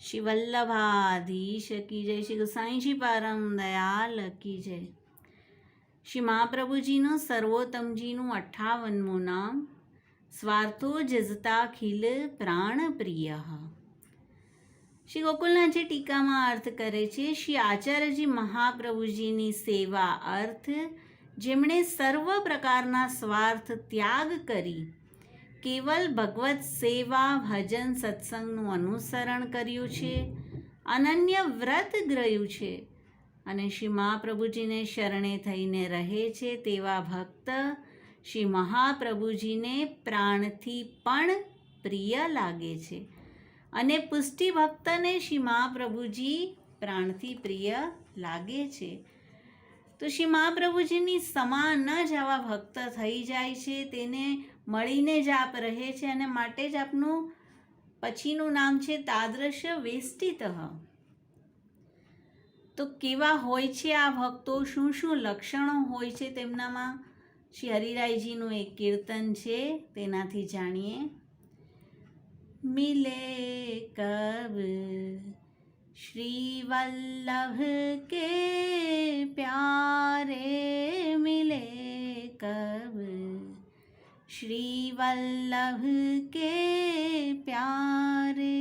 શ્રી વલ્લભાધીશ કી જય શ્રી ગુસાઈજી પારમ દયાલ કી જય શ્રી મહાપ્રભુજીનું સર્વોત્તમજીનું અઠ્ઠાવનમું નામ સ્વાર્થો જજતા ખીલ પ્રાણપ્રિય શ્રી શ્રી ગોકુલનાથજી ટીકામાં અર્થ કરે છે શ્રી આચાર્યજી મહાપ્રભુજીની સેવા અર્થ જેમણે સર્વ પ્રકારના સ્વાર્થ ત્યાગ કરી કેવલ ભગવત સેવા, ભજન, સત્સંગનું અનુસરણ કર્યું છે. અનન્ય વ્રત ગ્રહ્યું છે. અને શ્રી મહાપ્રભુજીને શરણે થઈને રહે છે તેવા ભક્ત શ્રી મહાપ્રભુજીને પ્રાણથી પણ પ્રિય લાગે છે. અને પુષ્ટિ ભક્તને શ્રી મહાપ્રભુજી પ્રાણથી પ્રિય લાગે છે. તો શ્રી મહાપ્રભુજીની સમાન જ આવા ભક્ત થઈ જાય છે. તેને મળીને જ આપ રહે છે અને માટે જ આપનું પછીનું નામ છે તાદ્રશ વેષ્ટિતઃ. તો કેવા હોય છે આ ભક્તો? શું શું લક્ષણો હોય છે તેમનામાં? શ્રી હરિરાયજીનું એક કીર્તન છે, તેનાથી જાણીએ. મિલે કબ શ્રી વલ્લભ કે પ્યારે श्री वल्लभ के प्यारे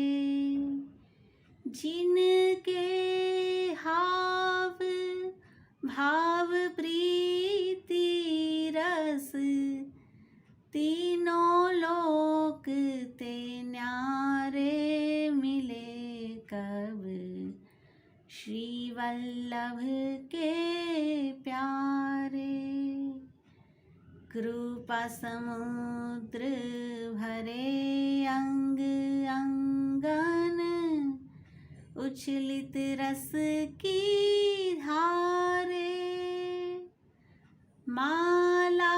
जिनके हाव भाव प्रीति रस तीनों लोक ते न्यारे मिले कब श्री वल्लभ के समुद्र भरे अंग अंगन उछलित रस की धारे माला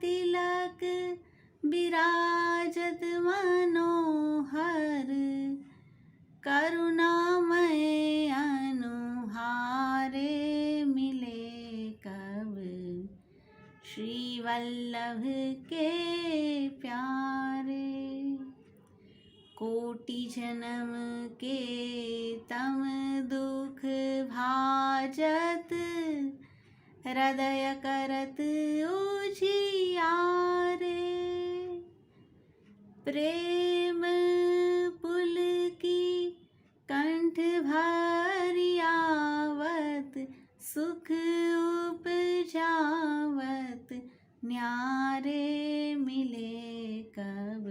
तिलक विराजत मनोहर करुणामय अनुहारे मिले कब श्री वल्लभ के प्यारे कोटि जन्म के तम दुख भाजत हृदय करत उजियारे प्रेम पुल की कंठ भरियावत सुख न्यारे मिले कब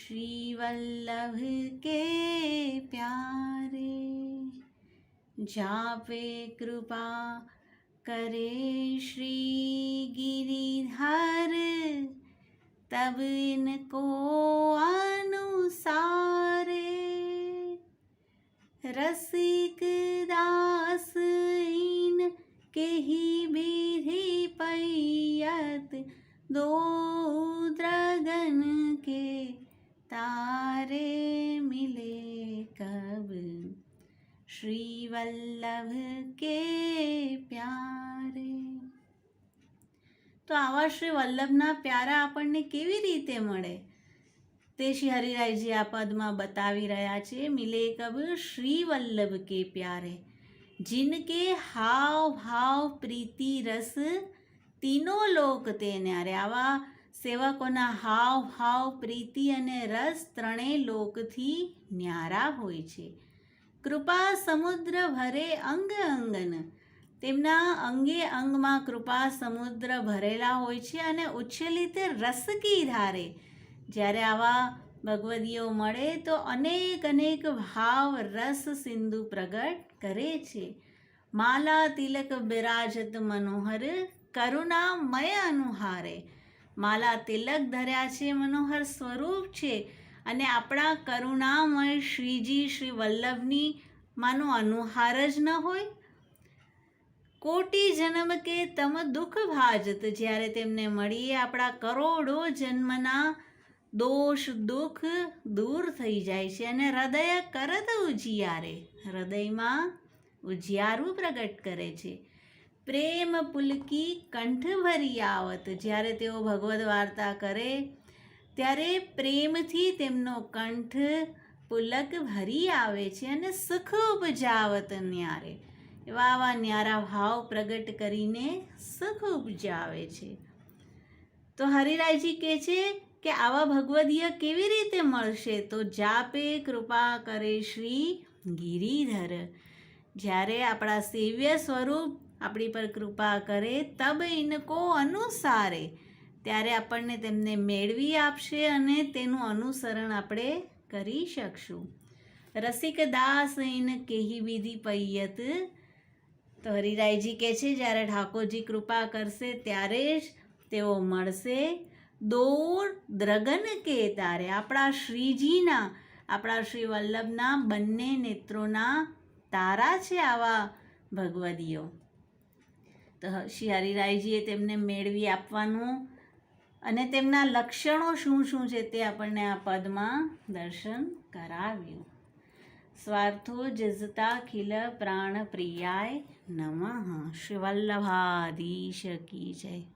श्री वल्लभ के प्यारे जापे कृपा करे श्री गिरिधर तब इनको अनुसारे दो द्रगन के तारे मिले कब श्री વલ્લભ કે પ્યારે તો આવા શ્રી વલ્લભના પ્યારા આપણને કેવી રીતે મળે તે શ્રી હરિરાયજી આ પદમાં બતાવી રહ્યા છે મિલે કબ શ્રી વલ્લભ કે પ્યારે જિનકે હાવ ભાવ પ્રીતિ રસ તીનો લોક તે ન્યારે આવા સેવકોના હાવ ભાવ પ્રીતિ અને રસ ત્રણેય લોકથી ન્યારા હોય છે. કૃપા સમુદ્ર ભરે અંગ અંગન. તેમના અંગે અંગમાં કૃપા સમુદ્ર ભરેલા હોય છે અને ઉચ્છલિત રસકી ધારે. જ્યારે આવા ભગવદીઓ મળે તો અનેક અનેક ભાવ રસ સિંધુ પ્રગટ કરે છે. માલા તિલક બિરાજત મનોહર કરુણામય અનુહારે. માલા તિલક ધર્યા છે, મનોહર સ્વરૂપ છે અને આપણા કરુણામય શ્રીજી શ્રી વલ્લભની માનો અનુહાર જ ન હોય. કોટી જન્મ કે તમ દુઃખ ભાજત, જ્યારે તેમને મળીએ આપણા કરોડો જન્મના દોષ દુઃખ દૂર થઈ જાય છે અને હૃદય કરત ઉજિયારે. હૃદયમાં ઉજિયારું પ્રગટ કરે છે. પ્રેમ પુલકી કંઠ ભરી આવત જ્યારે તેઓ ભગવદ વાર્તા કરે, ત્યારે પ્રેમથી તેમનો કંઠ પુલક ભરી આવે છે અને સુખ ઉપજાવત ન્યારે. એવા આવા ન્યારા ભાવ પ્રગટ કરીને સુખ ઉપજાવે છે. તો હરિરાયજી કહે છે કે આવા ભગવદીય કેવી રીતે મળશે? તો જાપે કૃપા કરે શ્રી ગિરિધર. જ્યારે આપણા સેવ્ય સ્વરૂપ આપણી પર કૃપા કરે, તબ ઇનકો અનુસારે. ત્યારે આપણને તેમને મેળવી આપશે અને તેનું અનુસરણ આપણે કરી શકશું. રસિક દાસ ઇન કેહી વિધિ પૈયત. તો હરિરાયજી કહે છે, જ્યારે ઠાકોરજી કૃપા કરશે ત્યારે જ તેઓ મળશે. દોર દ્રગન કે તારે. આપણા શ્રીજીના, આપણા શ્રી વલ્લભના બંને નેત્રોના તારા છે આવા ભગવદીઓ. શ્રી હરિરાયજીએ તેમને મેળવી આપવાનું અને તેમના લક્ષણો શું શું છે તે આપણને આ પદમાં દર્શન કરાવ્યું. સ્વાર્થો જજતા ખિલ પ્રાણ પ્રિયાય નમઃ. શ્રી કી જય.